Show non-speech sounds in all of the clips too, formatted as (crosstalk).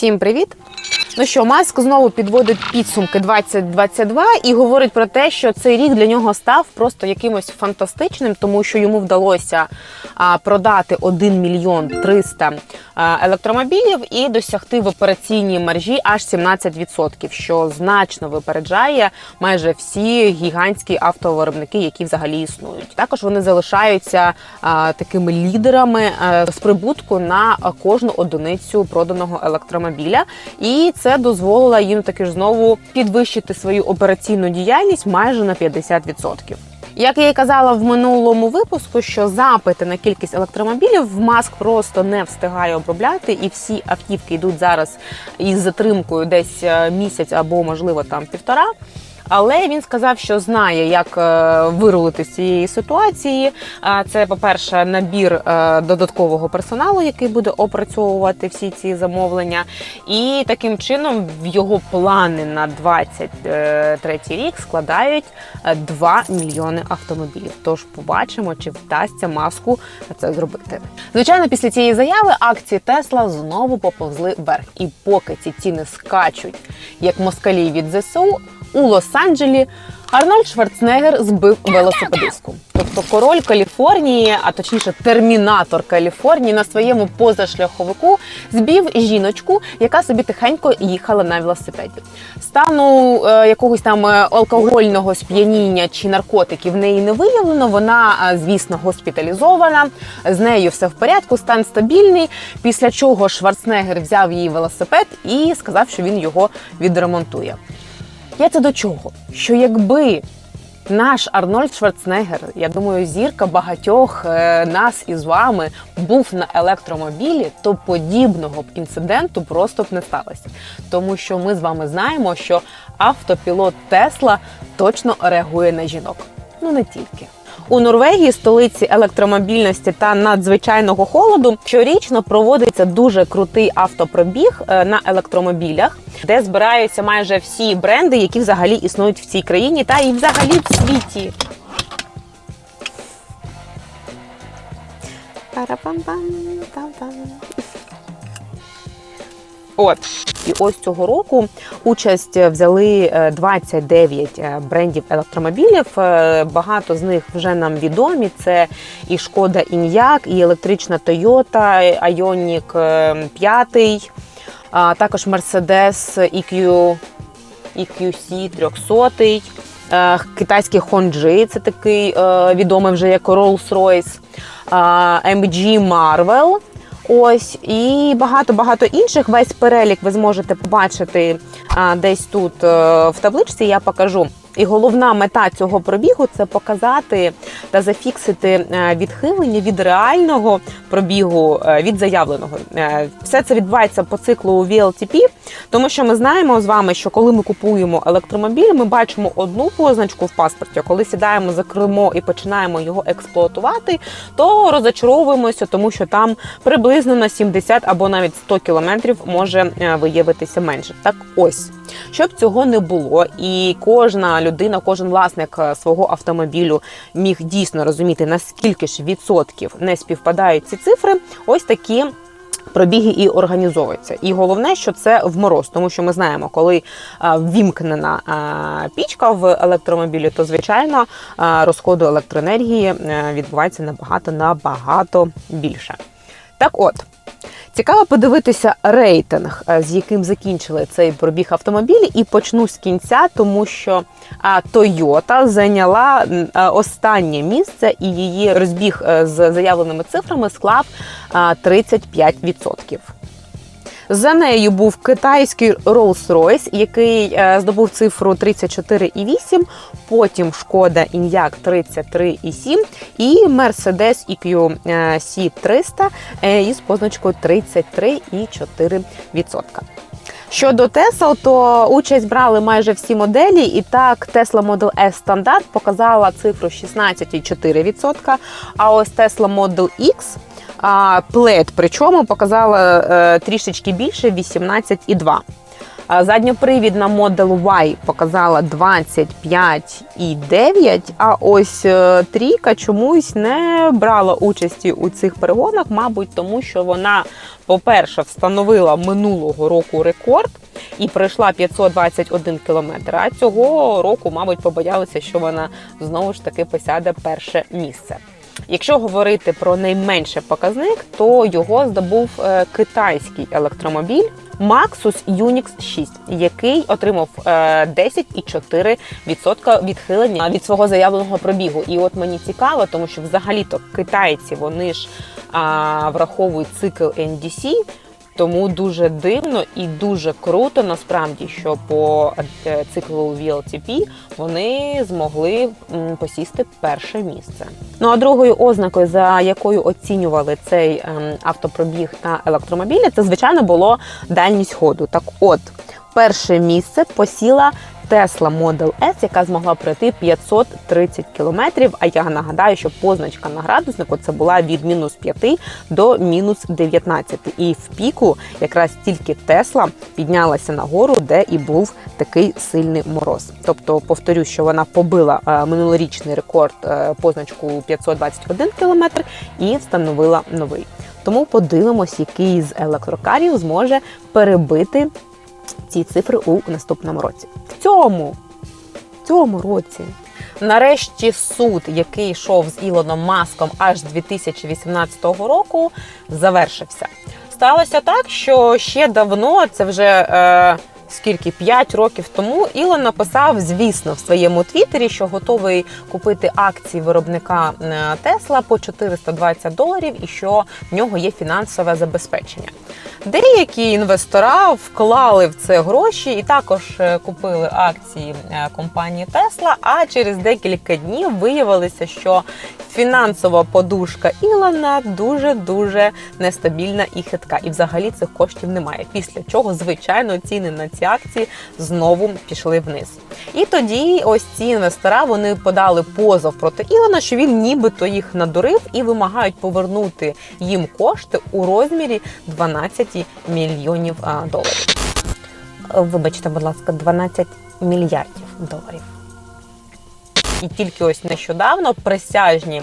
Всім привіт! Ну що, Маск знову підводить підсумки 2022 і говорить про те, що цей рік для нього став просто якимось фантастичним, тому що йому вдалося продати 1 мільйон 300 електромобілів і досягти в операційній маржі аж 17%, що значно випереджає майже всі гігантські автовиробники, які взагалі існують. Також вони залишаються такими лідерами з прибутку на кожну одиницю проданого електромобіля, і це дозволило їм таки ж знову підвищити свою операційну діяльність майже на 50%. Як я і казала в минулому випуску, що запити на кількість електромобілів в маск просто не встигає обробляти, і всі автівки йдуть зараз із затримкою десь е, місяць або можливо там півтора. Але він сказав, що знає, як е, вирулити з цієї ситуації. Це, по-перше, набір е, додаткового персоналу, який буде опрацьовувати всі ці замовлення. І таким чином в його плани на 23 рік складають е, 2 мільйони автомобілів. Тож побачимо, чи вдасться маску це зробити. Звичайно, після цієї заяви акції Тесла знову поповзли вверх. І поки ці ціни скачуть, як москалі від ЗСУ у Лос-Анджелі Арнольд Шварценеггер збив велосипедистку. Тобто король Каліфорнії, а точніше термінатор Каліфорнії, на своєму позашляховику збив жіночку, яка собі тихенько їхала на велосипеді. Стану е, якогось там е, алкогольного сп'яніння чи наркотиків в неї не виявлено. Вона, е, звісно, госпіталізована. З нею все в порядку, стан стабільний. Після чого Шварценеггер взяв її велосипед і сказав, що він його відремонтує. Я це до чого? Що якби наш Арнольд Шварценеггер, я думаю, зірка багатьох е, нас із вами був на електромобілі, то подібного б інциденту просто б не сталося. Тому що ми з вами знаємо, що автопілот Тесла точно реагує на жінок. Ну не тільки. У Норвегії, столиці електромобільності та надзвичайного холоду, щорічно проводиться дуже крутий автопробіг е, на електромобілях, де збираються майже всі бренди, які взагалі існують в цій країні, та і взагалі в світі. Парапам-пам, там-там. От і ось цього року участь взяли е, 29 е, брендів електромобілів. Е, Багато з них вже нам відомі. Це і Шкода Ін'як, і електрична Toyota, Ioniq 5, а також Mercedes EQ, EQC 300, е, китайський Honji, це такий е, відомий вже як Rolls-Royce, е, MG Marvel. Ось і багато багато інших. Весь перелік ви зможете побачити а, десь тут а, в табличці. Я покажу. І головна мета цього пробігу це показати та зафіксити е, відхилення від реального пробігу е, від заявленого. Е, Все це відбувається по циклу VLTP, тому що ми знаємо з вами, що коли ми купуємо електромобіль, ми бачимо одну позначку в паспорті. Коли сідаємо за кермо і починаємо його експлуатувати, то розочаровуємося, тому що там приблизно на 70 або навіть 100 кілометрів може виявитися менше. Так ось. Щоб цього не було, і кожна людина, кожен власник е, свого автомобілю міг дійсно розуміти, наскільки ж відсотків не співпадають ці цифри, ось такі. Пробіги і організовуються. І головне, що це в мороз, тому що ми знаємо, коли е, ввімкнена е, пічка в електромобілі, то звичайно розходу електроенергії відбувається набагато набагато більше. Так от. Цікаво подивитися рейтинг, е, з яким закінчили цей пробіг автомобілі, і почну з кінця, тому що Toyota зайняла е, останнє місце, і її розбіг е, з заявленими цифрами склав а, 35%. За нею був китайський Rolls-Royce, який е, здобув цифру 34,8, потім Шкода Ін'як 33,7 і Mercedes EQ C 300 е, із позначкою 33,4%. Щодо Tesla, то участь брали майже всі моделі, і так Tesla Model S стандарт показала цифру 16,4%, а ось Tesla Model X а, Plaid, причому показала е, трішечки більше 18,2%. А Задньопривідна Model Y показала 25,9, а ось е, трійка чомусь не брала участі у цих перегонах, мабуть, тому що вона, по-перше, встановила минулого року рекорд і пройшла 521 кілометр. А цього року, мабуть, побоялися, що вона знову ж таки посяде перше місце. Якщо говорити про найменший показник, то його здобув е, китайський електромобіль Maxus Unix 6, який отримав е, 10,4% відхилення від свого заявленого пробігу. І от мені цікаво, тому що взагалі-то китайці вони ж а, враховують цикл NDC, тому дуже дивно і дуже круто насправді, що по е, циклу VLTP вони змогли посісти перше місце. Ну а другою ознакою, за якою оцінювали цей ем, автопробіг та електромобілі, це звичайно було дальність ходу. Так, от перше місце посіла. Tesla Model S, яка змогла пройти 530 кілометрів. А я нагадаю, що позначка на градуснику це була від мінус 5 до мінус 19. І в піку якраз тільки Тесла піднялася на гору, де і був такий сильний мороз. Тобто, повторю, що вона побила е, минулорічний рекорд е, позначку 521 кілометр і встановила новий. Тому подивимось, який з електрокарів зможе перебити ці цифри у наступному році. В цьому, в цьому році. Нарешті суд, який йшов з Ілоном Маском аж 2018 року, завершився. Сталося так, що ще давно, це вже е, скільки 5 років тому, Ілон написав, звісно, в своєму твіттері, що готовий купити акції виробника е, Тесла по 420 доларів, і що в нього є фінансове забезпечення. Деякі інвестора вклали в це гроші і також е, купили акції е, компанії Тесла. А через декілька днів виявилося, що фінансова подушка Ілона дуже дуже нестабільна і хитка. І взагалі цих коштів немає. Після чого, звичайно, ціни на ці акції знову пішли вниз. І тоді ось ці інвестора вони подали позов проти Ілона, що він нібито їх надурив і вимагають повернути їм кошти у розмірі 12 мільйонів доларів. Вибачте, будь ласка, 12 мільярдів доларів. І тільки ось нещодавно присяжні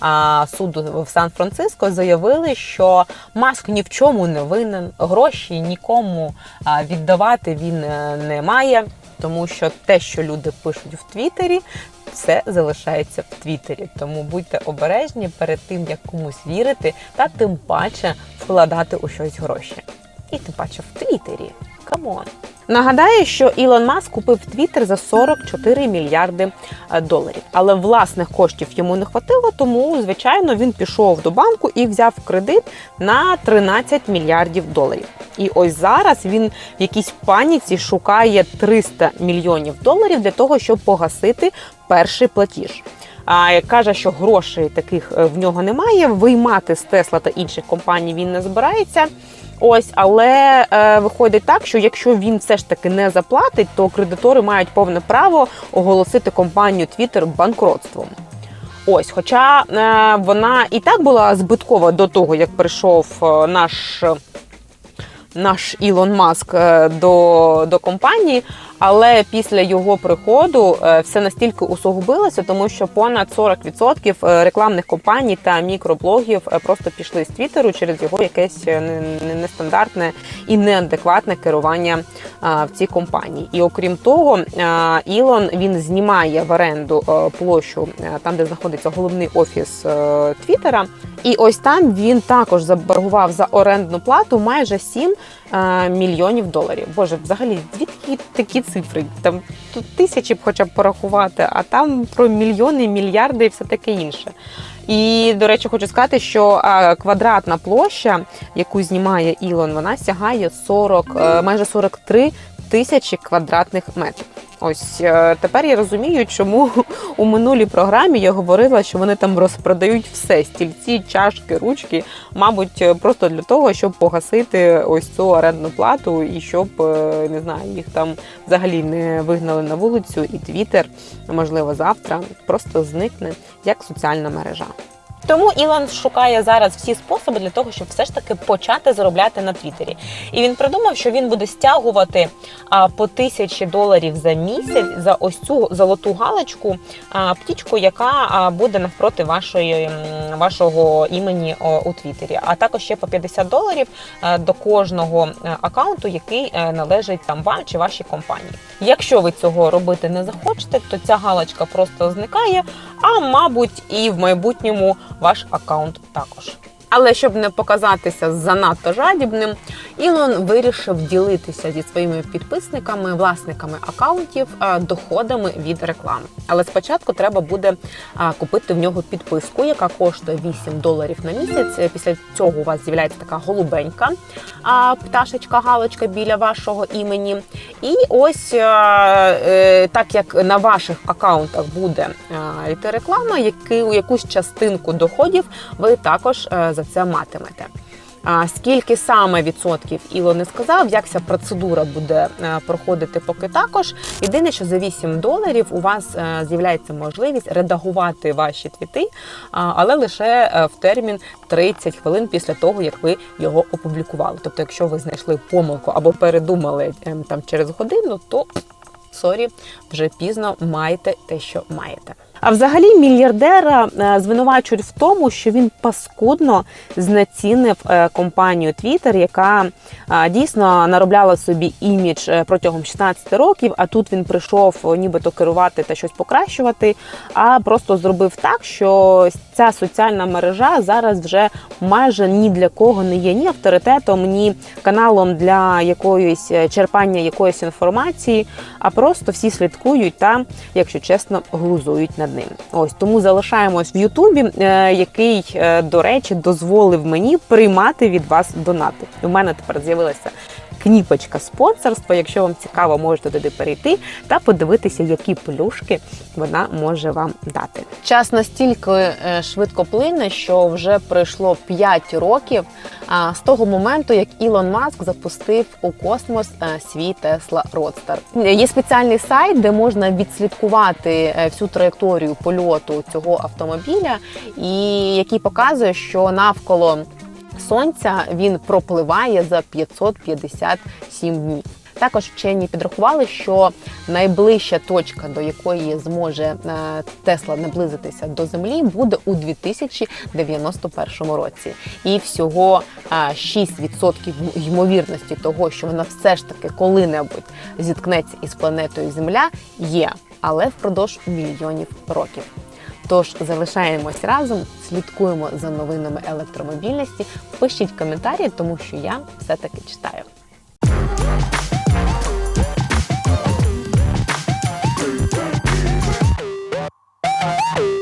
а, суду в Сан-Франциско заявили, що Маск ні в чому не винен, гроші нікому віддавати він е, не має, тому що те, що люди пишуть в Твіттері, все залишається в Твіттері. Тому будьте обережні перед тим, як комусь вірити, та тим паче вкладати у щось гроші. І тим паче в Твіттері. Камон. Нагадаю, що Ілон Маск купив Твіттер за 44 мільярди е, доларів, але власних коштів йому не хватило, тому звичайно він пішов до банку і взяв кредит на 13 мільярдів доларів. І ось зараз він в якійсь паніці шукає 300 мільйонів доларів для того, щоб погасити перший платіж. А каже, що грошей таких е, в нього немає. Виймати з Тесла та інших компаній він не збирається. Ось, але е, виходить так, що якщо він все ж таки не заплатить, то кредитори мають повне право оголосити компанію Twitter банкротством. Ось, хоча е, вона і так була збиткова до того, як прийшов е, наш. Наш Ілон Маск е, до, до компанії, але після його приходу е, все настільки усугубилося, тому що понад 40% е, рекламних компаній та мікроблогів е, просто пішли з Твіттеру через його якесь не- не- нестандартне і неадекватне керування в цій компанії. І окрім того, Ілон він знімає в оренду площу там, де знаходиться головний офіс Твіттера. І ось там він також заборгував за орендну плату майже 7 е, мільйонів доларів. Боже, взагалі, звідки такі цифри? Там тут тисячі б хоча б порахувати, а там про мільйони, мільярди і все таке інше. І, до речі, хочу сказати, що квадратна площа, яку знімає Ілон, вона сягає 40, е, майже 43 тисячі квадратних метрів. Ось е, тепер я розумію, чому (laughs) у минулій програмі я говорила, що вони там розпродають все: стільці, чашки, ручки, мабуть, е, просто для того, щоб погасити ось цю орендну плату і щоб е, не знаю, їх там взагалі не вигнали на вулицю, і Твіттер, можливо, завтра просто зникне як соціальна мережа. Тому Ілон шукає зараз всі способи для того, щоб все ж таки почати заробляти на Твіттері. І він придумав, що він буде стягувати а, по тисячі доларів за місяць за ось цю золоту галочку, а, птічку, яка а, буде навпроти вашої вашого імені о, у Твіттері. А також ще по 50 доларів е, до кожного е, аккаунту, який е, належить там вам чи вашій компанії. Якщо ви цього робити не захочете, то ця галочка просто зникає, а мабуть, і в майбутньому ваш аккаунт також. Але щоб не показатися занадто жадібним, Ілон вирішив ділитися зі своїми підписниками, власниками акаунтів е, доходами від реклами. Але спочатку треба буде е, купити в нього підписку, яка коштує 8 доларів на місяць. Е, Після цього у вас з'являється така голубенька пташечка, галочка біля вашого імені. І ось так як на ваших акаунтах буде йти реклама, яку, якусь частинку доходів ви також за це матимете. Скільки саме відсотків Іло не сказав, як ця процедура буде е, проходити, поки також. Єдине, що за 8 доларів у вас е, з'являється можливість редагувати ваші твіти, але лише е, в термін 30 хвилин після того, як ви його опублікували. Тобто, якщо ви знайшли помилку або передумали ем, там через годину, то сорі, вже пізно маєте те, що маєте. А взагалі мільярдера е, звинувачують в тому, що він паскудно знецінив е, компанію Twitter, яка е, дійсно наробляла собі імідж протягом 16 років. А тут він прийшов нібито керувати та щось покращувати, а просто зробив так, що ця соціальна мережа зараз вже майже ні для кого не є ні авторитетом, ні каналом для якоїсь черпання якоїсь інформації, а просто всі слідкують та, якщо чесно, глузують над ним. Ось тому залишаємось в Ютубі, е, який, е, до речі, дозволив мені приймати від вас донати. У мене тепер з'явилася. Кніпочка спонсорства. Якщо вам цікаво, можете туди перейти та подивитися, які плюшки вона може вам дати. Час настільки е, швидко плине, що вже пройшло 5 років з того моменту, як Ілон Маск запустив у космос е, свій Tesla Roadster. Є спеціальний сайт, де можна відслідкувати е, всю траєкторію польоту цього автомобіля, і який показує, що навколо сонця він пропливає за 557 днів. Також вчені підрахували, що найближча точка, до якої зможе е, Тесла наблизитися до Землі, буде у 2091 році. І всього е, 6% ймовірності того, що вона все ж таки коли-небудь зіткнеться із планетою Земля, є, але впродовж мільйонів років. Тож залишаємось разом, слідкуємо за новинами електромобільності. Пишіть коментарі, тому що я все таки читаю.